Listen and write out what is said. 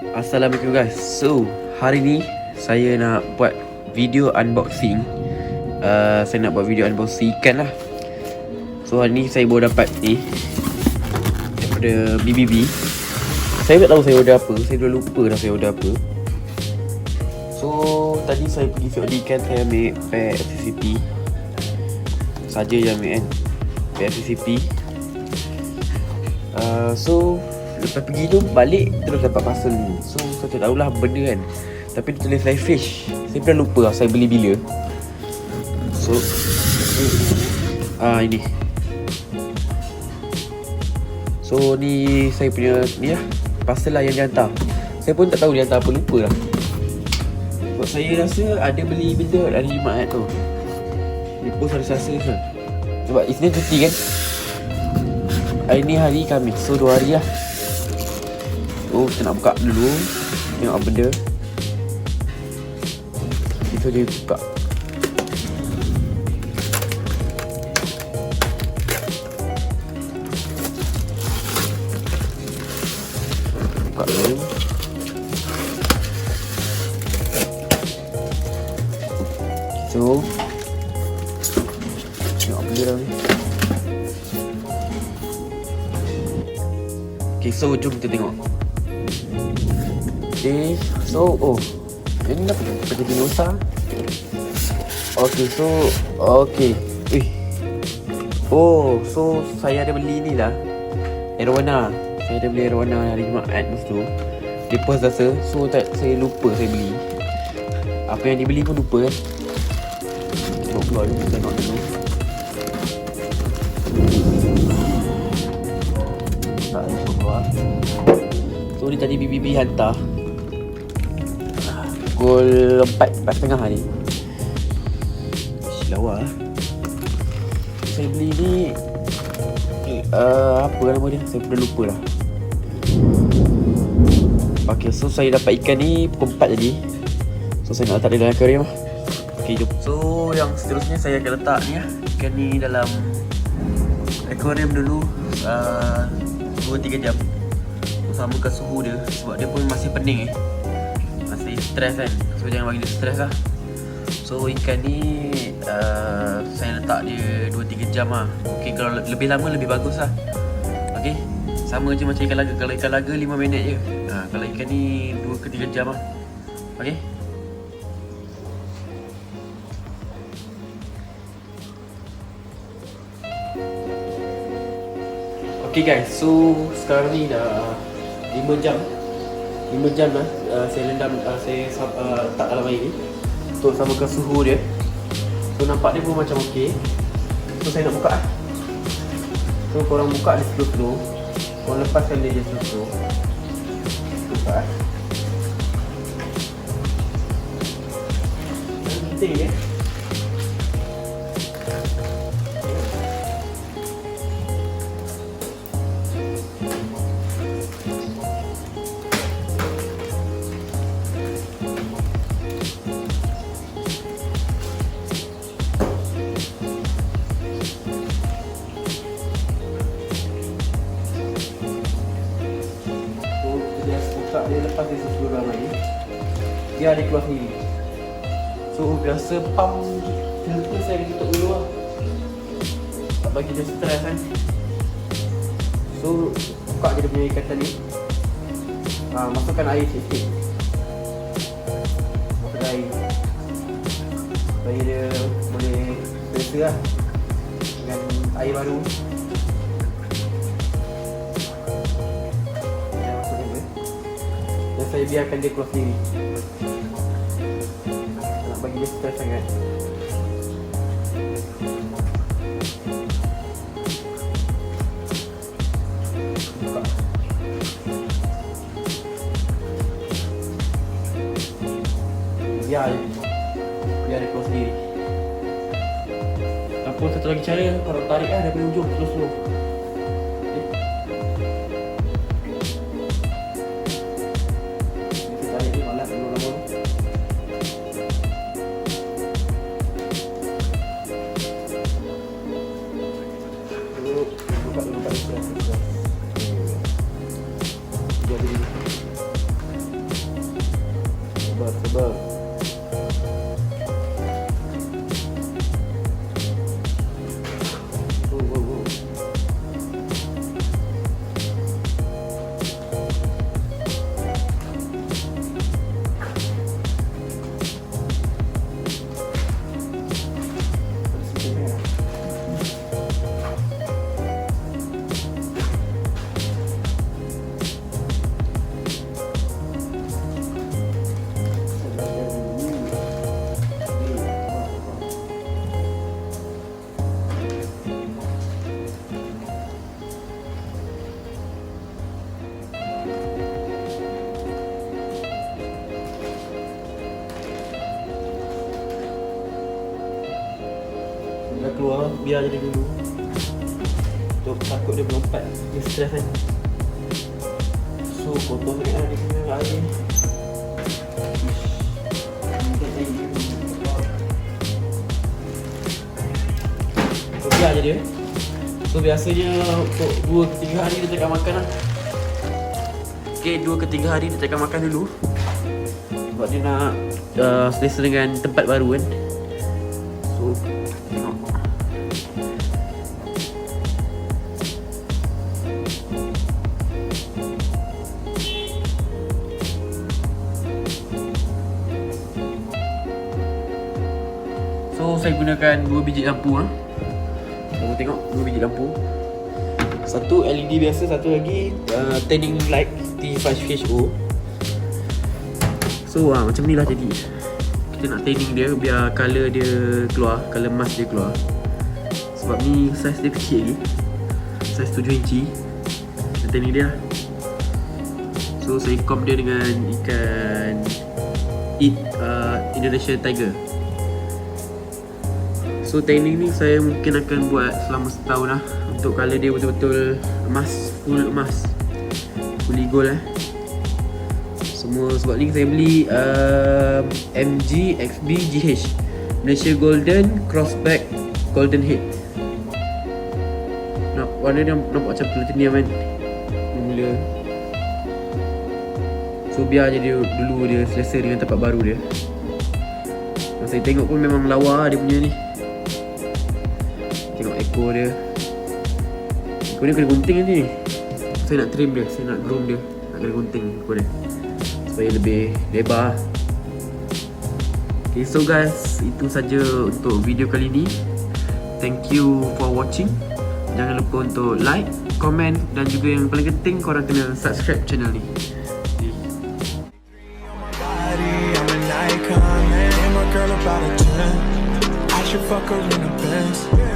Assalamualaikum guys. So hari ni Saya nak buat Video unboxing. Uh, Saya nak buat video unboxing ikan lah. So hari ni saya baru dapat ni Daripada BBB Saya tak tahu saya order apa. Saya dah lupa dah saya order apa. So Tadi saya pergi COD ikan Saya ambil pack FCCP Saja je ambil kan? Pack FCCP uh, So Lepas pergi tu balik terus dapat parcel. Ni So saya tak tahulah benda kan. Tapi dia tulis live fish. Saya pun dah lupa lah saya beli bila. So Ah ini. So ni saya punya ni lah. Parcel lah yang dia hantar. Saya pun tak tahu dia hantar apa lupa lah. Sebab saya rasa ada beli benda dari Jumaat tu. Dia post hari Selasa ke? Sebab Isnin cuti kan? Hari ni hari Khamis So dua hari lah So kita nak buka dulu. Tengok apa benda. Itu dia buka. Buka dulu. So Tengok apa dia ni. Okay so jom kita tengok Okay, so oh, ini apa? Pakai dinosa. Okay, so okay. Wih. Oh, so saya ada beli ni lah. Arowana. Saya ada beli arowana hari Jumaat masa tu. Post rasa, so tak saya lupa saya beli. Apa yang dibeli pun lupa kan. Tengok keluar dulu, tengok dulu. Tak, tengok keluar. So ni tadi BBB hantar Pukul 4, 4.30 hari. Silawa Saya beli ni uh, Apa nama dia? Saya pun dah lupa lah. Okay so saya dapat ikan ni Pukul 4 tadi. So saya nak letak dia dalam aquarium lah. Okay jom. So yang seterusnya saya akan letak ni lah Ikan ni dalam Aquarium dulu uh, 2-3 jam. Samakan suhu dia Sebab dia pun masih pening eh Masih stres kan So jangan bagi dia stres lah. So ikan ni uh, Saya letak dia 2-3 jam lah. Okay kalau lebih lama lebih bagus lah. Okay Sama je macam ikan laga. Kalau ikan laga 5 minit je. Ha, Kalau ikan ni 2 ke 3 jam lah. Okay Okay guys, so sekarang ni dah 5 jam 5 jam lah uh, saya rendam, uh, saya uh, letak dalam air. Ni Untuk samakan suhu dia. So nampak dia pun macam okey. So saya nak buka lah. So korang buka dia slow-slow Korang lepaskan dia je slow-slow Buka lah. Penting dia Dia ada keluar sendiri. So biasa pump filter saya tutup dulu lah. Tak bagi dia stres kan So buka dia punya ikatan ni. Ha, Masukkan air sikit-sikit Masukkan air. Supaya dia boleh selesa lah Dengan air baru. Dia saya biarkan dia keluar sendiri Stres sangat. Buka. Biar dia keluar sendiri. Ataupun satu lagi cara? Kalau tarik lah daripada ujung slow-slow biar jadi dulu Untuk takut dia melompat Dia stres kan. So kotor sangat lah dia punya air So biar je dia. So biasanya untuk 2 ke 3 hari dia takkan makan lah. Okay 2 ke 3 hari dia takkan makan dulu. Sebab dia nak uh, selesa dengan tempat baru kan. So saya gunakan dua biji lampu ah. Kamu tengok dua biji lampu. Satu LED biasa, satu lagi uh, tanning light T5HO. So ah macam ni lah jadi. Kita nak tanning dia biar color dia keluar, color mask dia keluar. Sebab ni saiz dia kecil lagi. Saiz 7 inci. Kita tanning dia lah. So saya comb dia dengan ikan Eat uh, Indonesia Tiger. So tanning ni saya mungkin akan buat selama setahun lah. Untuk colour dia betul-betul emas, full emas. Fully gold eh Semua sebab ni saya beli uh, MG XB GH Malaysia Golden Crossback Golden Head. Nampak warna dia nampak macam platinum kan? Mula. So biar je dia dulu dia selesa dengan tempat baru dia. Saya tengok pun memang lawa dia punya ni ekor dia Ekor dia kena gunting nanti ni Saya nak trim dia, saya nak groom dia Nak kena gunting ekor dia Supaya lebih lebar Okay so guys Itu saja untuk video kali ni Thank you for watching Jangan lupa untuk like, comment Dan juga yang paling penting korang kena subscribe channel ni okay. body, I'm an icon, man. And my girl about a 10. I should fuck her in the Benz.